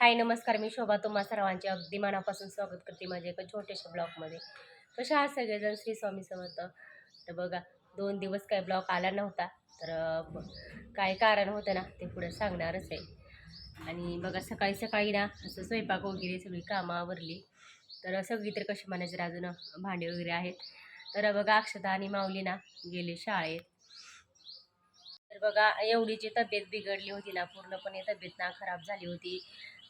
हाय नमस्कार. मी शोभा. तुम्हा सर्वांचे अगदी मनापासून स्वागत करते माझ्या एका छोट्याशा ब्लॉगमध्ये. कशा आहात सगळेजण? श्री स्वामी समर्थ. तर बघा दोन दिवस काय ब्लॉग आला नव्हता तर काय कारण होतं ना ते पुढे सांगणारच आहे. आणि बघा सकाळी सकाळी ना असं स्वयंपाक वगैरे सगळी कामं आवरली. तर सगळी तर कशी म्हणायचं अजून भांडे वगैरे आहेत. तर बघा अक्षता आणि माऊली ना गेले शाळेत. बघा एवढीची तब्येत बिघडली होती ना पूर्णपणे तब्येत ना खराब झाली होती.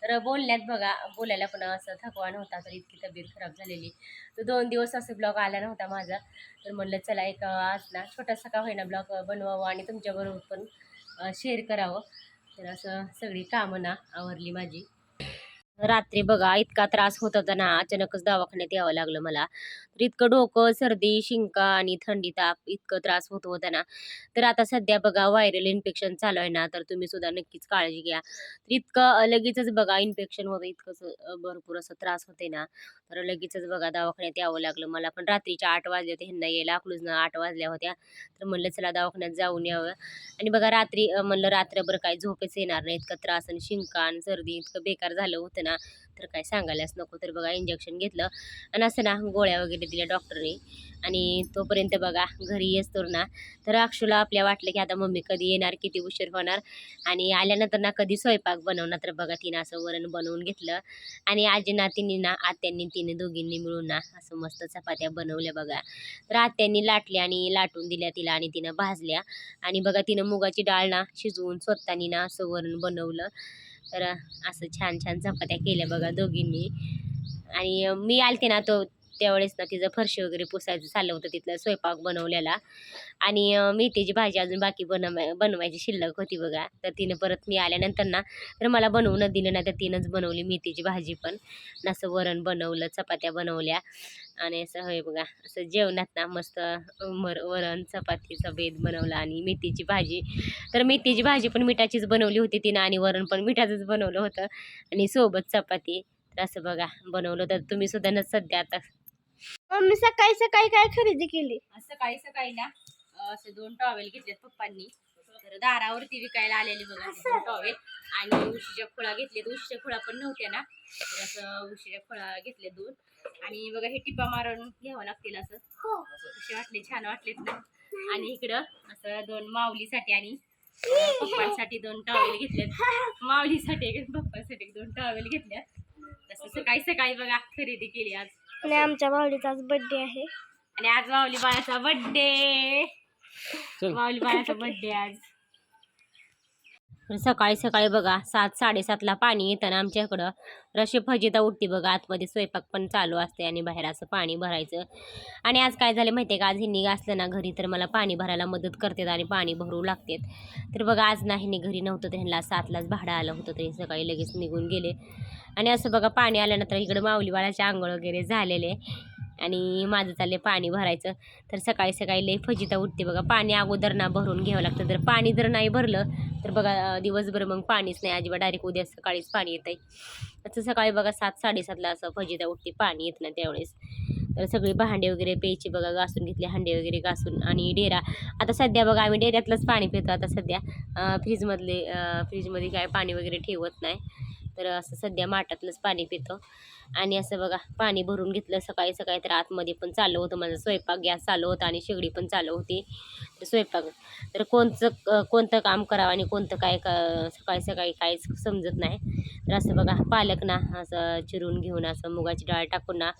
तर बोलण्यात बघा बोलायला पण असं थकवा नव्हता तर इतकी तब्येत खराब झालेली. तर दोन दिवस असं ब्लॉग आला नव्हता माझा. तर म्हणलं चला एक आज ना छोटासा का होईना ब्लॉग बनवावं आणि तुमच्याबरोबर पण शेअर करावं. तर असं सगळी कामं ना आवरली माझी. रात्री बघा इतका त्रास होत होता ना अचानकच दवाखान्यात यावं लागलं मला. तर इतकं डोकं सर्दी शिंका आणि थंडी ताप इतकं त्रास होत होता ना. तर आता सध्या बघा व्हायरल इन्फेक्शन चालू आहे ना तर तुम्ही सुद्धा नक्कीच काळजी घ्या. तर इतकं लगेचच बघा इन्फेक्शन होतं इतकंच भरपूर असं त्रास होते ना. तर लगेचच बघा दवाखान्यात यावं लागलं मला. पण रात्रीच्या आठ वाजले होते ह्यांना यायला अकलूजनं आठ वाजल्या होत्या. तर म्हणलं चला दवाखान्यात जाऊन यावं. आणि बघा रात्री म्हणलं रात्रभर काय झोपेच येणार नाही. इतका त्रास आणि शिंका आणि सर्दी इतकं बेकार झालं होतं ना. तर काय सांगायलाच नको. तर बघा इंजेक्शन घेतलं आणि असं ना गोळ्या वगैरे दिल्या डॉक्टरने आणि तोपर्यंत बघा घरी येस्तोर ना तर अक्षूला आपल्या वाटलं की आता मम्मी कधी येणार किती उशीर होणार. आणि आल्यानंतर ना कधी स्वयंपाक बनवणार तर बघा तिनं असं वरण बनवून घेतलं. आणि आजी नातींनी ना आत्यांनी तिने दोघींनी मिळून ना असं मस्त चपात्या बनवल्या बघा. तर आत्यांनी लाटल्या आणि लाटून दिल्या तिला आणि तिनं भाजल्या. आणि बघा तिनं मुगाची डाळ ना शिजवून स्वतःनी ना असं वरण बनवलं. तर असं छान छान चपात्या केल्या बघा दोघींनी. आणि मी आलते ना तो त्यावेळेस ना तिचं फरशी वगैरे पुसायचं चाललं होतं तिथलं स्वयंपाक बनवलेला. आणि मेथीची भाजी अजून बाकी बनवाय बनवायची शिल्लक होती बघा. तर तिनं परत मी आल्यानंतर ना तर मला बनवून दिलं ना तर तिनंच बनवली मेथीची भाजी पण. असं वरण बनवलं चपात्या बनवल्या. आणि असं होय बघा असं जेवणात ना मस्त मर वरण चपातीचा बेत बनवला आणि मेथीची भाजी. तर मेथीची भाजी पण मिठाचीच बनवली होती तिनं आणि वरण पण मिठाचंच बनवलं होतं. आणि सोबत चपाती. तर असं बघा बनवलं तर तुम्ही सुद्धा ना सध्या आता मम्मी सकाळी सकाळी काय खरेदी केली? सकाळी सकाळी ना अं, असे दोन टॉवेल घेतलेत पप्पांनी. तर दारावरती विकायला आलेली बघा हे दोन टॉवेल आणि उशीच्या खोळा घेतलेत. उशीच्या खोळा पण नव्हत्या ना. तर असं उशीच्या खोळा घेतले दोन. आणि बघा हे टिपा मारून घ्यावं लागतील असं. हो. कसे वाटले? छान वाटलेत ना. आणि इकडं असं दोन माऊलीसाठी आणि अं, पप्पांसाठी दोन टॉवेल घेतलेत. माऊलीसाठी एक आणि पप्पांसाठी एक दोन टॉवेल घेतल्यात. तसं सकाळी सकाळी बघा खरेदी केली आज. आणि आमच्या भावडीचा आज बर्थडे आहे. आणि आज माऊली बाळाचा बर्थडे माऊली बाळाचा बर्थडे आज. सकाळी सकाळी बघा सात साडेसातला पाणी येतं ना आमच्या इकडं रशी फजिता उठते बघा आतमध्ये स्वयंपाक पण चालू असते आणि बाहेर असं पाणी भरायचं. आणि आज काय झालं माहिती आहे का? आज हिंनी असलं ना घरी तर मला पाणी भरायला मदत करतात आणि पाणी भरू लागतात. तर बघा आज ना हिने घरी नव्हतं तर ह्यांना सातलाच भाडं आलं होतं तरी सकाळी लगेच निघून गेले. आणि असं बघा पाणी आल्यानंतर इकडं माऊली बाळाचे आंघोळ वगैरे झालेले आणि माझं चालले पाणी भरायचं. तर सकाळी सकाळी लई फजिता उठते बघा. पाणी अगोदर ना भरून घ्यावं लागतं. तर पाणी जर नाही भरलं तर बघा दिवसभर मग पाणीच नाही. अजिबात डायरेक्ट उद्या सकाळीच पाणी येत आहे असं सकाळी बघा सात साडेसातला असं फजिता उठते. पाणी येत ना त्यावेळेस. तर सगळी भांडे वगैरे प्यायची बघा घासून घेतले हांडे वगैरे घासून. आणि डेरा. आता सध्या बघा आम्ही डेऱ्यातलंच पाणी पितो. आता सध्या फ्रीजमधले फ्रीजमध्ये काय पाणी वगैरे ठेवत नाही. तर असं सध्या माठातलंच पाणी पितो. आणि असं बघा पाणी भरून घेतलं सकाळी सकाळी तर आतमध्ये पण चालू होतं. माझा स्वयंपाक गॅस चालू होता आणि शेगडी पण चालू होती. तर स्वयंपाक. तर कोणचं क- कोणतं काम करावं आणि कोणतं काय का सकाळी सकाळी काहीच समजत नाही. तर असं बघा पालक ना असं चिरून घेऊन असं मुगाची डाळ टाकून ना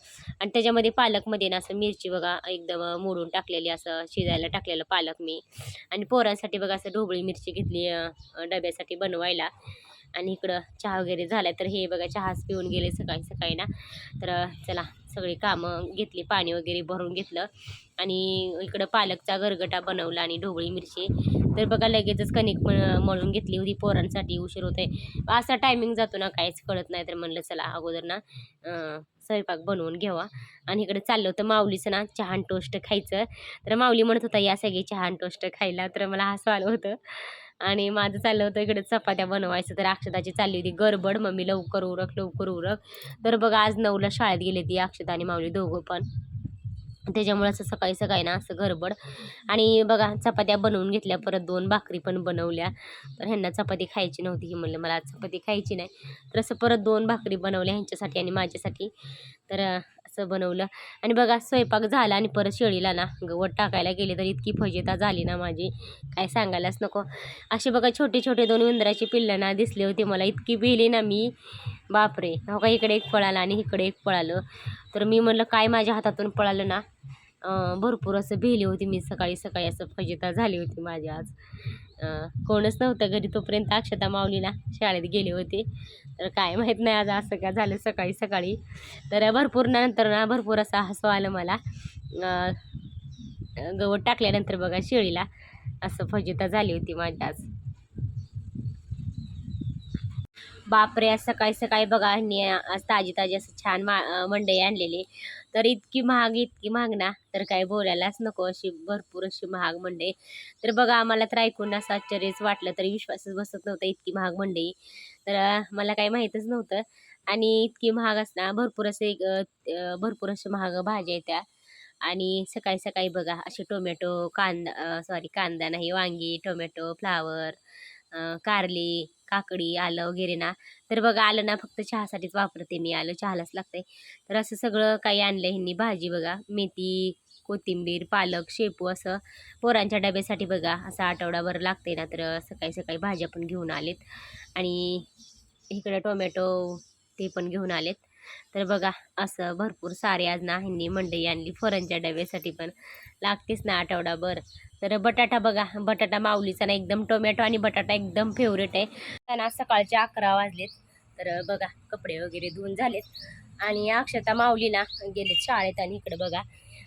आणि त्याच्यामध्ये पालकमध्ये ना असं मिरची बघा एकदम मोडून टाकलेली असं शिजायला टाकलेलं पालक मी. आणि पोरांसाठी बघा असं ढोबळी मिरची घेतली डब्यासाठी बनवायला. आणि इकडं चहा वगैरे झाला तर हे बघा चहाच पिऊन गेले सकाळी सकाळी ना. तर चला सगळी कामं घेतली पाणी वगैरे भरून घेतलं. आणि इकडं पालकचा गरगटा बनवला आणि ढोबळी मिरची. तर बघा लगेचच कणिक पण मळून घेतली होती पोरांसाठी उशीर होते असा टायमिंग जातो ना काहीच कळत नाही तर म्हणलं चला अगोदर ना स्वयंपाक बनवून घ्यावा. आणि इकडे चाललं होतं माऊलीचं ना चहा टोस्ट खायचं. तर माऊली म्हणत होता या सगळी चहा टोस्ट खायला. तर मला हसं आलं होतं. आणि माझं चाललं होतं इकडे चपात्या बनवायचं. तर अक्षताची चालली होती गडबड. मम्मी लवकर उरक लवकर उरक. तर बघा आज नऊला शाळेत गेले ती अक्षता आणि माऊली दोघं पण. त्याच्यामुळे असं सकाळी सकाळी ना असं गडबड. आणि बघा चपात्या बनवून घेतल्या. परत दोन भाकरी पण बनवल्या. तर ह्यांना चपाती खायची नव्हती. ही म्हणलं मला चपाती खायची नाही. तर असं परत दोन भाकरी बनवल्या ह्यांच्यासाठी आणि माझ्यासाठी. तर असं बनवलं. आणि बघा स्वयंपाक झाला आणि परत शेळीला ना गवत टाकायला गेले तर इतकी फजेता झाली ना माझी. काय सांगायलाच नको. असे बघा छोटे छोटे दोन उंदराचे पिल्लं ना दिसले होते मला. इतकी भिली ना मी. बापरे. हो का इकडे एक पळालं आणि इकडे एक पळालं. तर मी म्हणलं काय माझ्या हातातून पळालं ना? भरपूर असं भिली होती मी. सकाळी सकाळी असं फजिता झाली होती माझी आज. कोणच नव्हतं घरी तोपर्यंत अक्षता माऊलीला शाळेत गेले होते. तर काय माहीत नाही आज असं काय झालं सकाळी सकाळी. तर भरपूर नंतर ना भरपूर असं हसू आलं मला. गवत टाकल्यानंतर बघा शेळीला असं फजिता झाली होती माझी आज. बापरे आज सकाळी सकाळी बघा आज ताजी ताजी असं छान मा मंडई आणलेली. तर इतकी महाग इतकी महाग ना? तर काय बोलायलाच नको अशी भरपूर अशी महाग मंडई. तर बघा आम्हाला तर ऐकून असं आश्चर्यच वाटलं तरी विश्वासच बसत नव्हता इतकी महाग मंडई. तर मला काही माहीतच नव्हतं. आणि इतकी महाग असणार भरपूर असे एक, भरपूर असे महाग भाज्या आहेत त्या आणि सकाळी सकाळी बघा असे टोमॅटो कांदा सॉरी कांदा नाही वांगी टोमॅटो फ्लावर कारली काकडी आलं वगैरे ना तर बघा आलं ना फक्त चहासाठीच वापरते मी. आलं चहालाच लागतंय. तर असं सगळं काही आणलं ह्यांनी. भाजी बघा मेथी कोथिंबीर पालक शेपू असं पोरांच्या डब्यासाठी बघा. असं आठवडाभर लागते ना तर सकाळी सकाळी भाज्या पण घेऊन आलेत. आणि इकडं टोमॅटो ते पण घेऊन आलेत. तर बघा असं भरपूर सारे आज नाहींनी ह्यांनी मंडई आणली पोरांच्या डब्यासाठी पण. लागतेच ना आठवडाभर. तर बटाटा बघा बटाटा माऊलीचा ना एकदम टोमॅटो आणि बटाटा एकदम फेवरेट आहे. त्यांना सकाळचे अकरा वाजलेत. तर बघा कपडे वगैरे धुवून झालेत. आणि अक्षता माऊलीला गेलेत शाळेत आणि इकडे बघा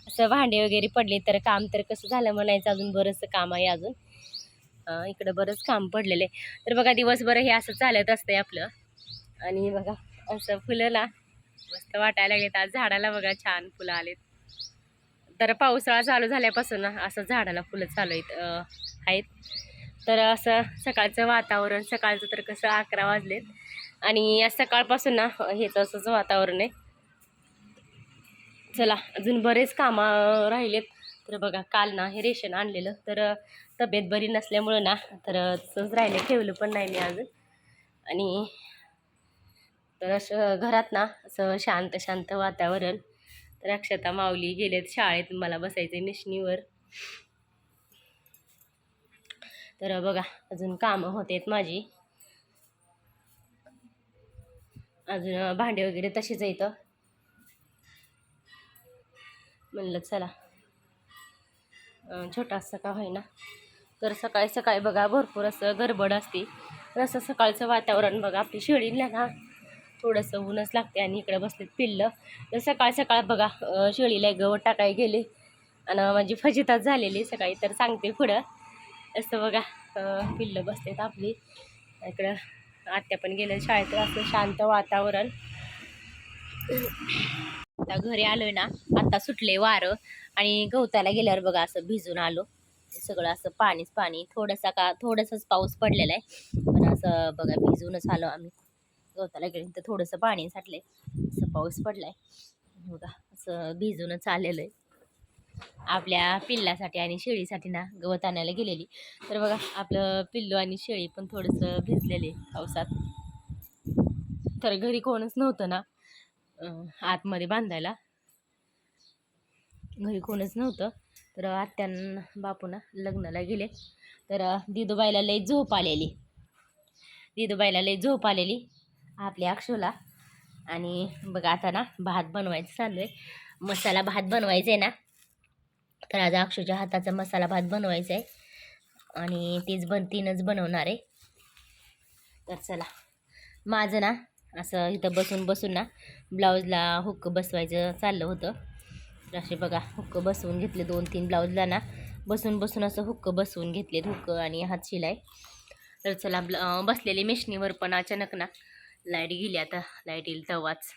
असं भांडे वगैरे पडले तर काम तर कसं झालं म्हणायचं अजून बरंचसं काम आहे अजून. इकडं बरंच काम पडलेलं आहे. तर बघा दिवसभर हे असं चालत असतंय आपलं. आणि बघा असं फुलं मस्त वाटायला लागलेत. आज झाडाला बघा छान फुलं आलेत. तर पावसाळा चालू झाल्यापासून असं झाडाला फुलं चालू आहेत आहेत. तर असं सकाळचं वातावरण सकाळचं तर कसं अकरा वाजलेत. आणि आज सकाळपासून ना हेच असंच वातावरण आहे. चला अजून बरेच कामं राहिलेत. तर बघा काल ना हे रेशन आणलेलं. तर तब्येत बरी नसल्यामुळं ना तर तसंच राहिलं ठेवलं पण नाही मी अजून. आणि तर असं घरात ना असं शांत शांत वातावरण. तर अक्षता माऊली गेलेत शाळेत. मला बसायचे मिशनीवर तर बघा अजून कामं होतेत माझी. अजून भांडे वगैरे तशीच येतं म्हणलं चला. छोटा छोटासा का होईना. तर सकाळी सकाळी बघा भरपूर असं गडबड असते. तर असं सकाळचं वातावरण बघा आपली शेळीला ना थोडंसं ऊनच लागते आणि इकडं बसलेत पिल्लं. तर सकाळ सकाळ बघा शेळीला गवत टाकाय गेले. आणि माझी फजिताच झालेली सकाळी तर सांगते पुढं. असं बघा पिल्लं बसलेत आपली. इकडं आत्या पण गेलं शाळेत असं शांत वातावरण. आता घरी आलोय ना आत्ता सुटले वारं. आणि गवताला गेल्यावर बघा असं भिजून आलो. सगळं असं पाणीच पाणी थोडासा का थोडासाच पाऊस पडलेला आहे. पण असं बघा भिजूनच आलो आम्ही. गवताला गेले तर थोडंसं पाणी साठलंय. असं पाऊस पडलाय. बघा असं भिजूनच आलेलं आहे. आपल्या पिल्लासाठी आणि शेळीसाठी ना गवत आणायला गेलेली. तर बघा आपलं पिल्लू आणि शेळी पण थोडंसं भिजलेले पावसात. तर घरी कोणच नव्हतं ना आतमध्ये बांधायला. घरी कोणच नव्हतं. तर आत्यान बापूना लग्नाला गेले. तर दिदूबाईला लई झोप आलेली. दिदूबाईला लई झोप आलेली. आपल्या अक्षूला. आणि बघा आता ना भात बनवायचं चालू आहे. मसाला भात बनवायचा आहे ना तर आज अक्षूच्या हाताचा मसाला भात बनवायचा आहे. आणि तीच बन तीनच बनवणार आहे. तर चला माझं ना असं इथं बसून बसून ना ब्लाऊजला हुक्क बसवायचं चाललं होतं. तर असे बघा हुक्क बसवून घेतले दोन तीन ब्लाऊजला ना बसून बसून असं हुक्क बसवून घेतलेत हुक्क आणि हात शिलाई. तर चला ब्ल बसलेले बसलेली मिशनीवर पण अचानक ना लाइट गेली आता. लाइट येईल तेव्हाच.